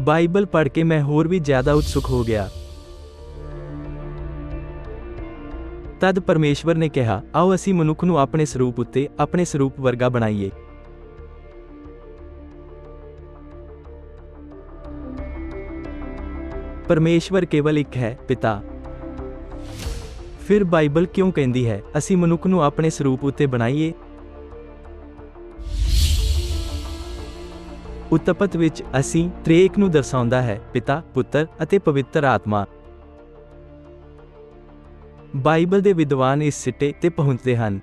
Bible ਪੜ੍ਹ ਕੇ ਮੈਂ ਹੋਰ ਵੀ ਜ਼ਿਆਦਾ ਉਤਸੁਕ ਹੋ ਗਿਆ। ਤਦ ਪਰਮੇਸ਼ਵਰ ਨੇ ਕਿਹਾ, ਆਓ ਅਸੀਂ ਮਨੁੱਖ ਨੂੰ ਆਪਣੇ ਸਰੂਪ ਉੱਤੇ, ਆਪਣੇ ਸਰੂਪ ਵਰਗਾ ਬਣਾਈਏ। ਪਰਮੇਸ਼ਵਰ ਕੇਵਲ ਇੱਕ ਹੈ, ਪਿਤਾ। ਫਿਰ ਬਾਈਬਲ ਕਿਉਂ ਕਹਿੰਦੀ ਹੈ, ਅਸੀਂ ਮਨੁੱਖ ਨੂੰ ਆਪਣੇ ਸਰੂਪ ਉੱਤੇ ਬਣਾਈਏ? ਉਤਪਤ ਵਿੱਚ ਅਸੀਂ ਤ੍ਰੇਕ ਨੂੰ ਦਰਸਾਉਂਦਾ ਹੈ, ਪਿਤਾ, ਪੁੱਤਰ ਅਤੇ ਪਵਿੱਤਰ ਆਤਮਾ। ਬਾਈਬਲ ਦੇ ਵਿਦਵਾਨ ਇਸ ਸਿੱਟੇ ਤੇ ਪਹੁੰਚਦੇ ਹਨ।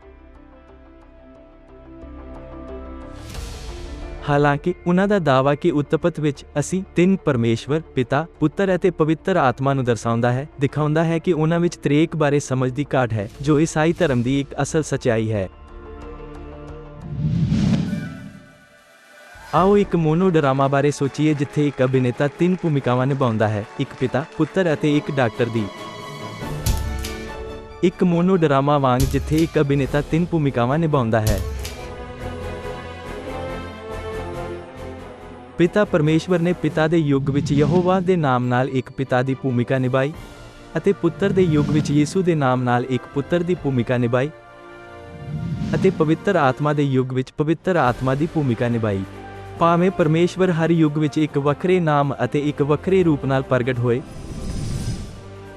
ਹਾਲਾਂਕਿ, ਉਹਨਾਂ ਦਾ ਦਾਅਵਾ ਕਿ ਉਤਪਤ ਵਿੱਚ ਅਸੀਂ ਤਿੰਨ ਪਰਮੇਸ਼ਵਰ, ਪਿਤਾ, ਪੁੱਤਰ ਅਤੇ ਪਵਿੱਤਰ ਆਤਮਾ ਨੂੰ ਦਰਸਾਉਂਦਾ ਹੈ, ਦਿਖਾਉਂਦਾ ਹੈ ਕਿ ਉਹਨਾਂ ਵਿੱਚ ਤ੍ਰੇਕ ਬਾਰੇ ਸਮਝ ਦੀ ਘਾਟ ਹੈ, ਜੋ ਈਸਾਈ ਧਰਮ ਦੀ ਇੱਕ ਅਸਲ ਸਚਾਈ ਹੈ। ਆਓ ਇੱਕ ਮੋਨੋ ਡਰਾਮਾ ਬਾਰੇ ਸੋਚੀਏ ਜਿੱਥੇ ਇੱਕ ਅਭਿਨੇਤਾ ਤਿੰਨ ਭੂਮਿਕਾਵਾਂ ਨਿਭਾਉਂਦਾ ਹੈ, ਇੱਕ ਪਿਤਾ, ਪੁੱਤਰ ਅਤੇ ਇੱਕ ਡਾਕਟਰ ਦੀ। ਇੱਕ ਮੋਨੋ ਡਰਾਮਾ ਵਾਂਗ ਜਿੱਥੇ ਇੱਕ ਅਭਿਨੇਤਾ ਤਿੰਨ ਭੂਮਿਕਾਵਾਂ ਨਿਭਾਉਂਦਾ ਹੈ। ਪਿਤਾ ਪਰਮੇਸ਼ਵਰ ਨੇ ਪਿਤਾ ਦੇ ਯੁੱਗ ਵਿੱਚ ਯਹੋਵਾ ਦੇ ਨਾਮ ਨਾਲ ਇੱਕ ਪਿਤਾ ਦੀ ਭੂਮਿਕਾ ਨਿਭਾਈ ਅਤੇ ਪੁੱਤਰ ਦੇ ਯੁੱਗ ਵਿੱਚ ਯੀਸੂ ਦੇ ਨਾਮ ਨਾਲ ਇੱਕ ਪੁੱਤਰ ਦੀ ਭੂਮਿਕਾ ਨਿਭਾਈ ਅਤੇ ਪਵਿੱਤਰ ਆਤਮਾ ਦੇ ਯੁੱਗ ਵਿੱਚ ਪਵਿੱਤਰ ਆਤਮਾ ਦੀ ਭੂਮਿਕਾ ਨਿਭਾਈ। ਭਾਵੇਂ ਪਰਮੇਸ਼ਵਰ ਹਰ ਯੁੱਗ ਵਿੱਚ ਇੱਕ ਵੱਖਰੇ ਨਾਮ ਅਤੇ ਇੱਕ ਵੱਖਰੇ ਰੂਪ ਨਾਲ ਪ੍ਰਗਟ ਹੋਏ,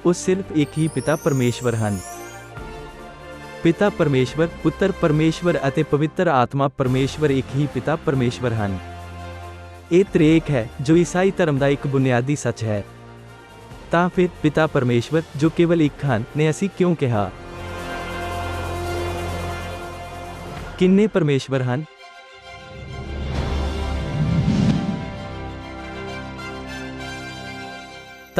ਉਹ ਸਿਰਫ ਇੱਕ ਹੀ ਪਿਤਾ ਪਰਮੇਸ਼ਵਰ ਹਨ। ਪਿਤਾ ਪਰਮੇਸ਼ਵਰ, ਪੁੱਤਰ ਪਰਮੇਸ਼ਵਰ ਅਤੇ ਪਵਿੱਤਰ ਆਤਮਾ ਪਰਮੇਸ਼ਵਰ ਇੱਕ ਹੀ ਪਿਤਾ ਪਰਮੇਸ਼ਵਰ ਹਨ। ਇਹ ਤ੍ਰੇਕ ਹੈ ਜੋ ਈਸਾਈ ਧਰਮ ਦਾ ਇੱਕ ਬੁਨਿਆਦੀ ਸੱਚ ਹੈ। ਤਾਂ ਫਿਰ ਪਿਤਾ ਪਰਮੇਸ਼ਵਰ, ਜੋ ਕੇਵਲ ਇੱਕ ਹਨ, ਨੇ ਅਸੀਂ ਕਿਉਂ ਕਿਹਾ? ਕਿੰਨੇ ਪਰਮੇਸ਼ਵਰ ਹਨ?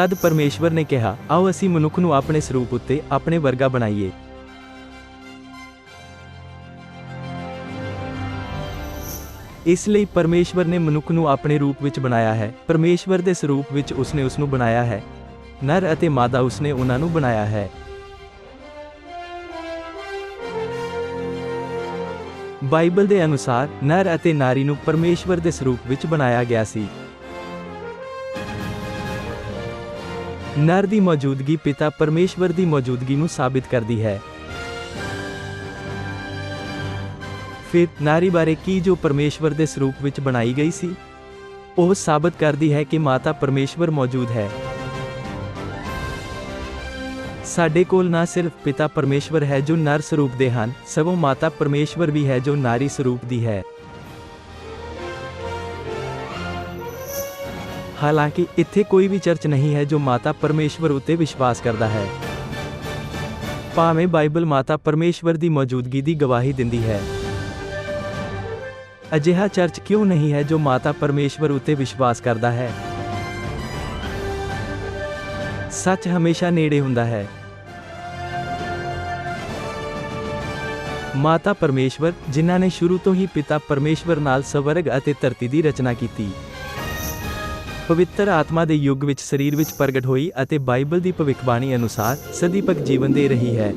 ਤਦ ਪਰਮੇਸ਼ਵਰ ਨੇ ਕਿਹਾ, ਆਓ ਅਸੀਂ ਮਨੁੱਖ ਨੂੰ ਆਪਣੇ ਸਰੂਪ ਉੱਤੇ ਆਪਣੇ ਵਰਗਾ ਬਣਾਈਏ। ਇਸ ਲਈ ਪਰਮੇਸ਼ਵਰ ਨੇ ਮਨੁੱਖ ਨੂੰ ਆਪਣੇ ਰੂਪ ਵਿੱਚ ਬਣਾਇਆ ਹੈ। ਪਰਮੇਸ਼ਵਰ ਦੇ ਸਰੂਪ ਵਿੱਚ ਉਸਨੇ ਉਸ ਨੂੰ ਬਣਾਇਆ ਹੈ। ਨਰ ਅਤੇ ਮਾਦਾ ਉਸਨੇ ਉਹਨਾਂ ਨੂੰ ਬਣਾਇਆ ਹੈ। ਬਾਈਬਲ ਦੇ ਅਨੁਸਾਰ, ਨਰ ਅਤੇ ਨਾਰੀ ਨੂੰ ਪਰਮੇਸ਼ਵਰ ਦੇ ਸਰੂਪ ਵਿੱਚ ਬਣਾਇਆ ਗਿਆ ਸੀ। ਨਰ ਦੀ ਮੌਜੂਦਗੀ ਪਿਤਾ ਪਰਮੇਸ਼ਵਰ ਦੀ ਮੌਜੂਦਗੀ ਨੂੰ ਸਾਬਿਤ ਕਰਦੀ ਹੈ। ਫਿਰ ਨਾਰੀ ਬਾਰੇ ਕੀ ਜੋ ਪਰਮੇਸ਼ਵਰ ਦੇ ਸਰੂਪ ਵਿੱਚ ਬਣਾਈ ਗਈ ਸੀ, ਉਹ ਸਾਬਤ ਕਰਦੀ ਹੈ ਕਿ ਮਾਤਾ ਪਰਮੇਸ਼ਵਰ ਮੌਜੂਦ ਹੈ। ਸਾਡੇ ਕੋਲ ਨਾ ਸਿਰਫ ਪਿਤਾ ਪਰਮੇਸ਼ਵਰ ਹੈ ਜੋ ਨਰ ਸਰੂਪ ਦੇ ਹਨ, ਸਗੋਂ ਮਾਤਾ ਪਰਮੇਸ਼ਵਰ ਵੀ ਹੈ ਜੋ ਨਾਰੀ ਸਰੂਪ ਦੀ ਹੈ। ਹਾਲਾਂਕਿ ਇੱਥੇ ਕੋਈ ਵੀ ਚਰਚ ਨਹੀਂ ਹੈ ਜੋ ਮਾਤਾ ਪਰਮੇਸ਼ਵਰ ਉੱਤੇ ਵਿਸ਼ਵਾਸ ਕਰਦਾ ਹੈ। ਭਾਵੇਂ ਬਾਈਬਲ ਮਾਤਾ ਪਰਮੇਸ਼ਵਰ ਦੀ ਮੌਜੂਦਗੀ ਦੀ ਗਵਾਹੀ ਦਿੰਦੀ ਹੈ। ਅਜਿਹਾ ਚਰਚ ਕਿਉਂ ਨਹੀਂ ਹੈ ਜੋ ਮਾਤਾ ਪਰਮੇਸ਼ਵਰ ਉੱਤੇ ਵਿਸ਼ਵਾਸ ਕਰਦਾ ਹੈ? ਸੱਚ ਹਮੇਸ਼ਾ ਨੇੜੇ ਹੁੰਦਾ ਹੈ। ਮਾਤਾ ਪਰਮੇਸ਼ਵਰ, ਜਿਨ੍ਹਾਂ ਨੇ ਸ਼ੁਰੂ ਤੋਂ ਹੀ ਪਿਤਾ ਪਰਮੇਸ਼ਵਰ ਨਾਲ ਸਵਰਗ ਅਤੇ ਧਰਤੀ ਦੀ ਰਚਨਾ ਕੀਤੀ। ਪਵਿੱਤਰ ਆਤਮਾ ਦੇ ਯੁੱਗ ਵਿੱਚ ਸਰੀਰ ਵਿੱਚ ਪ੍ਰਗਟ ਹੋਈ ਅਤੇ ਬਾਈਬਲ ਦੀ ਭਵਿੱਖਬਾਣੀ ਅਨੁਸਾਰ ਸਦੀਪਕ ਜੀਵਨ ਦੇ ਰਹੀ ਹੈ।